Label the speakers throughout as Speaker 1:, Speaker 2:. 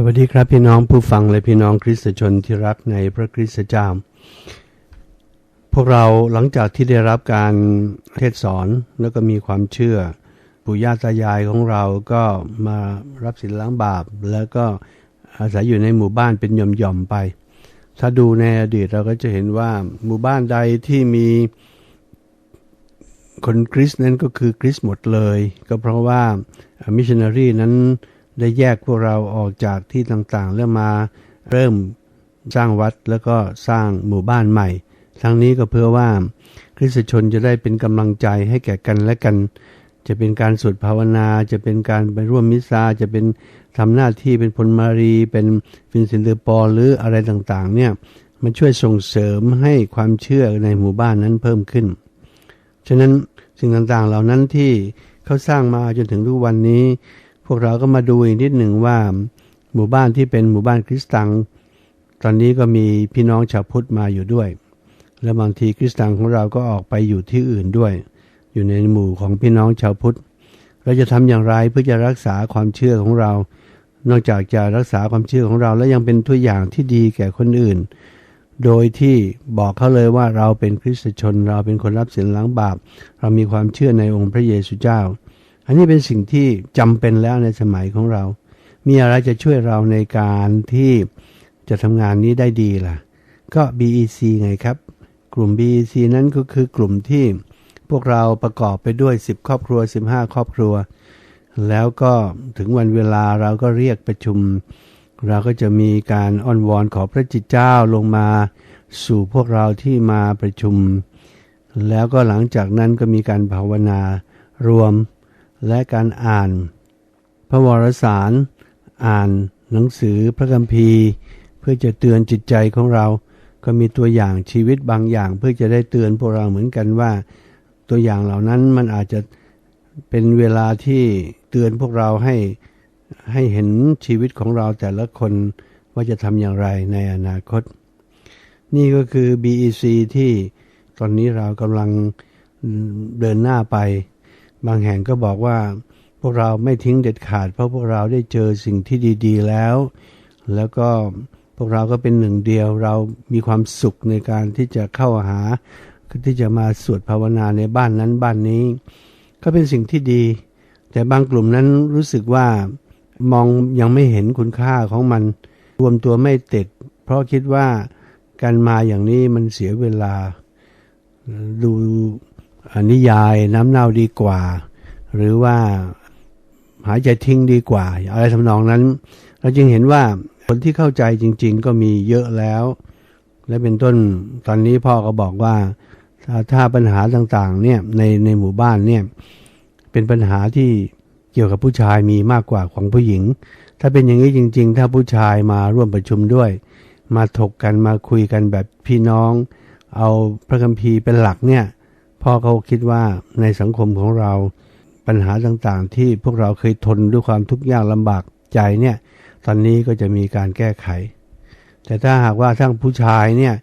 Speaker 1: สวัสดีครับพี่น้องผู้ฟังและพี่น้องคริสตชนที่รักในพระคริสตเจ้า พวกเราหลังจากที่ได้รับการเทศสอนแล้วก็มีความเชื่อปู่ย่าตายายของเราก็มารับสินล้างบาป แล้วก็อาศัยอยู่ในหมู่บ้านเป็นหย่อมๆไป ถ้าดูในอดีตเราก็จะเห็นว่าหมู่บ้านใดที่มีคนคริสต์นั้นก็คือคริสต์หมดเลย ก็เพราะว่ามิชชันนารีนั้น ได้แยกพวกเราออกจากที่ต่างๆ แล้วมาเริ่มสร้างวัดแล้วก็สร้างหมู่บ้านใหม่ ทั้งนี้ก็เพื่อว่าคริสตชนจะได้เป็นกำลังใจให้แก่กันและกัน จะเป็นการสวดภาวนา จะเป็นการไปร่วมมิสซาจะเป็นทำหน้าที่เป็นพลมารี เป็นฟินซินเดอร์ปอหรืออะไรต่างๆเนี่ยมันช่วยส่งเสริมให้ความเชื่อในหมู่บ้านนั้นเพิ่มขึ้น ฉะนั้นสิ่งต่างๆเหล่านั้นที่เขาสร้างมาจนถึงทุกวันนี้ พวกเราก็มาดูอีกนิดหนึ่งว่า หมู่บ้านที่เป็นหมู่บ้านคริสตัง ตอนนี้ก็มีพี่น้องชาวพุทธมาอยู่ด้วย และบางทีคริสตังของเราก็ออกไปอยู่ที่อื่นด้วย อยู่ในหมู่ของพี่น้องชาวพุทธ เราจะทำอย่างไรเพื่อจะรักษาความเชื่อของเรา นอกจากจะรักษาความเชื่อของเราแล้วยังเป็นตัวอย่างที่ดีแก่คนอื่น โดยที่บอกเขาเลยว่าเราเป็นคริสตชน เราเป็นคนรับสินล้างบาป เรามีความเชื่อในองค์พระเยซูเจ้า อันนี้เป็นสิ่งที่จำเป็นแล้วในสมัยของเรา มีอะไรจะช่วยเราในการที่จะทำงานนี้ได้ดีล่ะ ก็ BEC ไงครับ กลุ่ม BEC นั้นก็คือกลุ่มที่พวกเราประกอบไปด้วย 10 ครอบครัว 15 ครอบครัว แล้วก็ถึงวันเวลาเราก็เรียกประชุม เราก็จะมีการอ้อนวอนขอพระจิตเจ้าลงมาสู่พวกเราที่มาประชุม แล้วก็หลังจากนั้นก็มีการภาวนารวม และการอ่าน พระวรสาร อ่านหนังสือพระคัมภีร์ เพื่อจะเตือนจิตใจของเรา ก็มีตัวอย่างชีวิตบางอย่าง เพื่อจะได้เตือนพวกเราเหมือนกันว่า ตัวอย่างเหล่านั้นมันอาจจะเป็นเวลาที่เตือนพวกเราให้ให้เห็นชีวิตของเราแต่ละคนว่าจะทำอย่างไรในอนาคต นี่ก็คือ BEC ที่ตอนนี้เรากำลังเดินหน้าไป บางแห่งก็บอกว่าพวกเราไม่ทิ้งเด็ดขาด เพราะพวกเราได้เจอสิ่งที่ดี ๆ แล้ว แล้วก็พวกเราก็เป็นหนึ่งเดียวเรามีความสุขในการที่จะเข้าหาที่จะมาสวดภาวนาในบ้านนั้นบ้านนี้ ก็เป็นสิ่งที่ดี แต่บางกลุ่มนั้นรู้สึกว่ามองยังไม่เห็นคุณค่าของมัน รวมตัวไม่ติด เพราะคิดว่าการมาอย่างนี้มันเสียเวลา ดู นิยายน้ำเน่าดีกว่า หรือว่าหายใจทิ้งดีกว่า อะไรทำนองนั้น เราจึงเห็นว่าคนที่เข้าใจจริง ๆ ก็มีเยอะแล้ว และเป็นต้นตอนนี้พ่อก็บอกว่าถ้าถาปัญหาต่างๆเนี่ยในในหมู่บ้านเนี่ยเป็นปัญหาที่เกี่ยวกับผู้ชายมีมากกว่าของผู้หญิง ถ้าเป็นอย่างนี้จริง ๆ ถ้าผู้ชายมาร่วมประชุมด้วย มาถกกันมาคุยกันแบบพี่น้อง เอาพระคัมภีร์เป็นหลักเนี่ย พ่อเขาคิดว่าในสังคมของเราปัญหาต่างๆ ที่พวกเราเคยทนด้วยความทุกข์ยากลำบากใจเนี่ย ตอนนี้ก็จะมีการแก้ไข แต่ถ้าหากว่าทั้งผู้ชายเนี่ย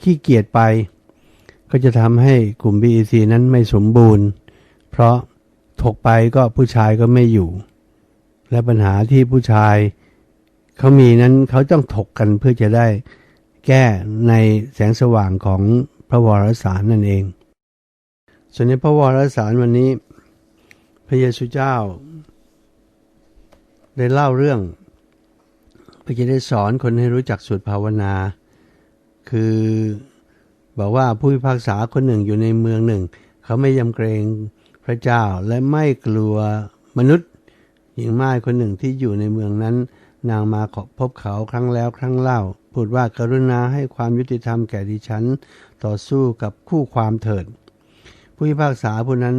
Speaker 1: ขี้เกียจไป ก็จะทำให้กลุ่ม BEC นั้นไม่สมบูรณ์ เพราะถกไปก็ผู้ชายก็ไม่อยู่ และปัญหาที่ผู้ชายเขามีนั้นเขาต้องถกกันเพื่อจะได้แก้ในแสงสว่างของพระวรสารนั่นเอง ส่วนในพระวรสารวันนี้ พระเยซูเจ้า ได้เล่าเรื่องเพื่อจะได้สอนคนให้รู้จักสวดภาวนา คือบอกว่าผู้พิพากษาคนหนึ่งอยู่ในเมืองหนึ่ง เขาไม่ยำเกรงพระเจ้าและไม่กลัวมนุษย์หญิงม่ายคนหนึ่งที่อยู่ในเมืองนั้น นางมาขอพบเขาครั้งแล้วครั้งเล่า พูดว่ากรุณาให้ความยุติธรรมแก่ดิฉัน ต่อสู้กับคู่ความเถิด ผู้พิพากษาผู้นั้น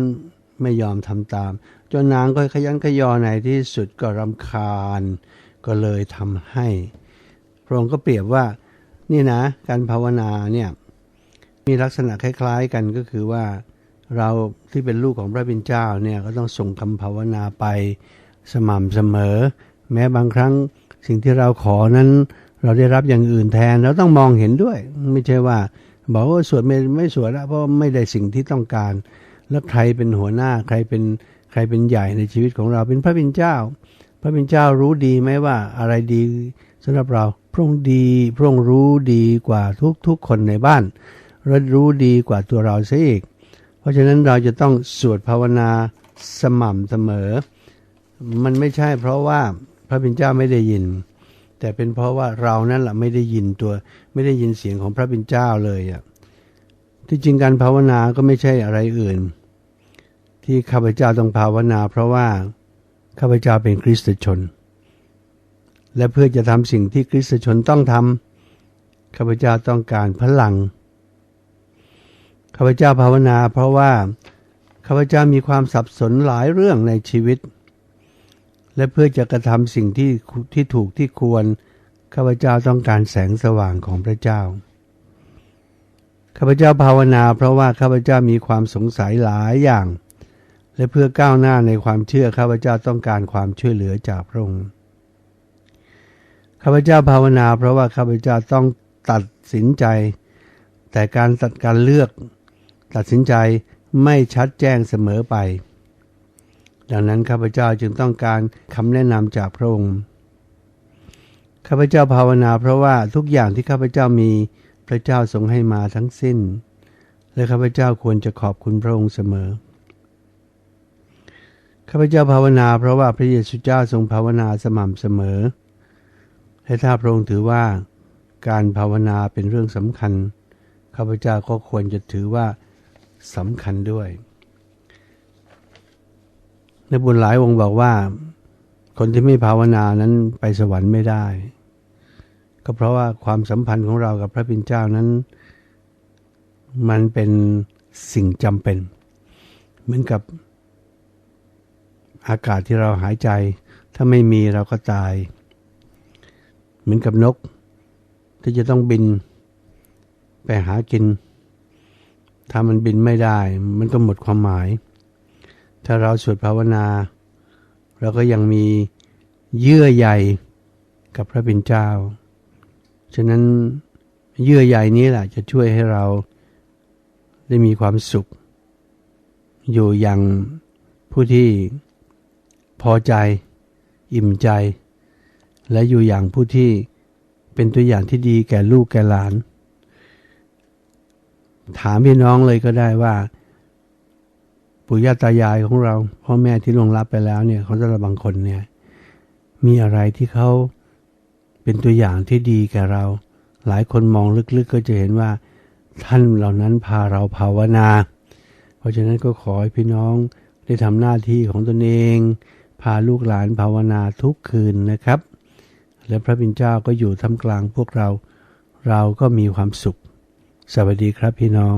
Speaker 1: ไม่ยอมทำตาม จนนางก็ขยันขยอในที่สุดก็รำคาญ ก็เลยทำให้ พระองค์ก็เปรียบว่านี่นะ การภาวนาเนี่ยมีลักษณะคล้าย ๆกันก็คือว่าเราที่เป็นลูกของพระบิดเจ้าเนี่ยก็ต้องส่งคำภาวนาไปสม่ำเสมอ แม้บางครั้งสิ่งที่เราขอนั้น เราได้รับอย่างอื่นแทนเราต้องมองเห็นด้วย ไม่ใช่ว่า บอกว่าสวดไม่ไม่สวดแล้วเพราะไม่ได้สิ่งที่ต้องการ แล้วใครเป็นหัวหน้าใครเป็นใครเป็นใหญ่ในชีวิตของเราเป็นพระบิดเจ้า พระเป็นเจ้ารู้ดีไหมว่าอะไรดีสำหรับเราพระองค์ดีพระองค์รู้ดีกว่าทุกๆคนในบ้านและรู้ดีกว่าตัวเราเสียอีก เพราะฉะนั้นเราจะต้องสวดภาวนาสม่ำเสมอ มันไม่ใช่เพราะว่าพระเป็นเจ้าไม่ได้ยิน แต่เป็นเพราะว่าเรานั่นแหละไม่ได้ยินตัว ไม่ได้ยินเสียงของพระเป็นเจ้าเลยอะที่จริงการภาวนาก็ไม่ใช่อะไรอื่น ที่ข้าพเจ้าต้องภาวนา เพราะว่าข้าพเจ้าเป็นคริสตชน และเพื่อจะทำสิ่งที่คริสตชนต้องทำข้าพเจ้าต้องการพลังข้าพเจ้าภาวนา เพราะว่าข้าพเจ้ามีความสับสนหลายเรื่องในชีวิต และเพื่อจะกระทำสิ่งที่ที่ถูกที่ควร ข้าพเจ้าต้องการแสงสว่างของพระเจ้า ข้าพเจ้าภาวนา เพราะว่าข้าพเจ้ามีความสงสัยหลายอย่าง และเพื่อก้าวหน้าในความเชื่อข้าพเจ้าต้องการความช่วยเหลือจากพระองค์ ข้าพเจ้าภาวนา เพราะว่าข้าพเจ้าต้องตัดสินใจ แต่การตัดการเลือก ตัดสินใจไม่ชัดแจ้งเสมอไป ดังนั้นข้าพเจ้าจึงต้องการคำแนะนำจากพระองค์ ข้าพเจ้าภาวนาเพราะว่าทุกอย่างที่ข้าพเจ้ามีพระเจ้าทรงให้มาทั้งสิ้น และข้าพเจ้าควรจะขอบคุณพระองค์เสมอ ข้าพเจ้าภาวนาเพราะว่าพระเยซูเจ้าทรงภาวนาสม่ำเสมอ และถ้าพระองค์ถือว่าการภาวนาเป็นเรื่องสำคัญ ข้าพเจ้าก็ควรจะถือว่าสำคัญด้วย ในบุญหลายวงบอกว่า คนที่ไม่ภาวนานั้นไปสวรรค์ไม่ได้ ก็เพราะว่าความสัมพันธ์ของเรากับพระบิดเจ้านั้น มันเป็นสิ่งจำเป็น เหมือนกับอากาศที่เราหายใจ ถ้าไม่มีเราก็ตาย เหมือนกับนก ที่จะต้องบิน ไปหากิน ถ้ามันบินไม่ได้ มันก็หมดความหมาย ถ้าเราสวดภาวนา เราก็ยังมีเยื่อใยกับพระเป็นเจ้า ฉะนั้นเยื่อใยนี้แหละจะช่วยให้เราได้มีความสุข อยู่อย่างผู้ที่พอใจ อิ่มใจ และอยู่อย่างผู้ที่เป็นตัวอย่างที่ดีแก่ลูกแก่หลาน ถามพี่น้องเลยก็ได้ว่า ปู่ย่าตายายของเราพ่อแม่ที่ล่วงลับไปแล้วเนี่ยเขาสำหรับางคนเนี่ยมีอะไรที่เขาเป็นตัวอย่างที่ดีแก่เรา หลายคนมองลึกๆก็จะเห็นว่าท่านเหล่านั้นพาเราภาวนา เพราะฉะนั้นก็ขอให้พี่น้องได้ทำหน้าที่ของตนเอง พาลูกหลานภาวนาทุกคืนนะครับ และพระบิดเจ้าก็อยู่ท่ามกลางพวกเรา เราก็มีความสุข สวัสดีครับพี่น้อง